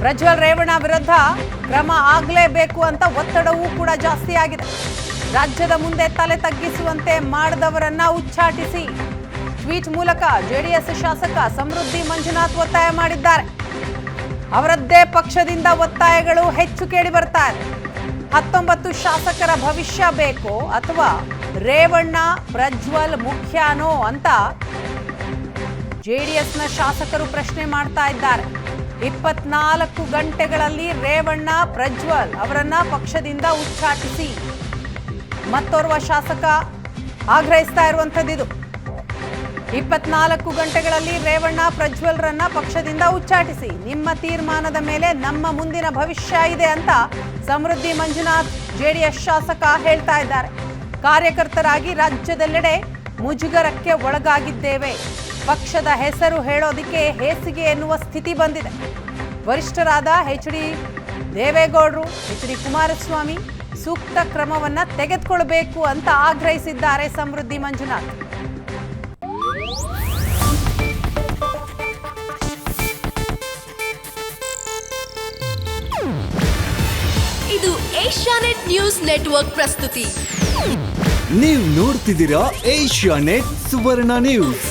ಪ್ರಜ್ವಲ್ ರೇವಣ್ಣ ವಿರುದ್ಧ ಕ್ರಮ ಆಗಲೇಬೇಕು ಅಂತ ಒತ್ತಡವೂ ಕೂಡ ಜಾಸ್ತಿ ಆಗಿದೆ. ರಾಜ್ಯದ ಮುಂದೆ ತಲೆ ತಗ್ಗಿಸುವಂತೆ ಮಾಡಿದವರನ್ನ ಉಚ್ಚಾಟಿಸಿ. ಟ್ವೀಟ್ ಮೂಲಕ ಜೆಡಿಎಸ್ ಶಾಸಕ ಸಮೃದ್ಧಿ ಮಂಜುನಾಥ್ ಒತ್ತಾಯ ಮಾಡಿದ್ದಾರೆ. ಅವರದ್ದೇ ಪಕ್ಷದಿಂದ ಒತ್ತಾಯಗಳು ಹೆಚ್ಚು ಕೇಳಿ ಬರ್ತಾರೆ ಹತ್ತೊಂಬತ್ತು ಶಾಸಕರ ಭವಿಷ್ಯ ಬೇಕೋ ಅಥವಾ ರೇವಣ್ಣ, ಪ್ರಜ್ವಲ್ ಮುಖ್ಯನೋ ಅಂತ ಜೆಡಿಎಸ್ನ ಶಾಸಕರು ಪ್ರಶ್ನೆ ಮಾಡ್ತಾ ಇದ್ದಾರೆ. ಇಪ್ಪತ್ನಾಲ್ಕು ಗಂಟೆಗಳಲ್ಲಿ ರೇವಣ್ಣ, ಪ್ರಜ್ವಲ್ ಅವರನ್ನ ಪಕ್ಷದಿಂದ ಉಚ್ಚಾಟಿಸಿ. ಮತ್ತೋರ್ವ ಶಾಸಕ ಆಗ್ರಹಿಸ್ತಾ ಇದು. ಇಪ್ಪತ್ನಾಲ್ಕು ಗಂಟೆಗಳಲ್ಲಿ ರೇವಣ್ಣ, ಪ್ರಜ್ವಲ್ರನ್ನ ಪಕ್ಷದಿಂದ ಉಚ್ಚಾಟಿಸಿ. ನಿಮ್ಮ ತೀರ್ಮಾನದ ಮೇಲೆ ನಮ್ಮ ಮುಂದಿನ ಭವಿಷ್ಯ ಇದೆ ಅಂತ ಸಮೃದ್ಧಿ ಮಂಜುನಾಥ್ ಜೆಡಿಎಸ್ ಶಾಸಕ ಹೇಳ್ತಾ ಇದ್ದಾರೆ. ಕಾರ್ಯಕರ್ತರಾಗಿ ರಾಜ್ಯದೆಲ್ಲೆಡೆ ಮುಜುಗರಕ್ಕೆ ಒಳಗಾಗಿದ್ದೇವೆ. ಪಕ್ಷದ ಹೆಸರು ಹೇಳೋದಕ್ಕೆ ಹೇಸಿಗೆ ಎನ್ನುವ ಸ್ಥಿತಿ ಬಂದಿದೆ. ವರಿಷ್ಠರಾದ ಎಚ್ ಡಿ ದೇವೇಗೌಡರು ಎಚ್ ಡಿ ಕುಮಾರಸ್ವಾಮಿ ಸೂಕ್ತ ಕ್ರಮವನ್ನ ತೆಗೆದುಕೊಳ್ಬೇಕು ಅಂತ ಆಗ್ರಹಿಸಿದ್ದಾರೆ ಸಮೃದ್ಧಿ ಮಂಜುನಾಥ್. ಇದು ಏಷ್ಯಾನೆಟ್ ನ್ಯೂಸ್ ನೆಟ್ವರ್ಕ್ ಪ್ರಸ್ತುತಿ. ನೀವು ನೋಡ್ತಿದ್ದೀರಾ ಏಷ್ಯಾನೆಟ್ ಸುವರ್ಣ ನ್ಯೂಸ್.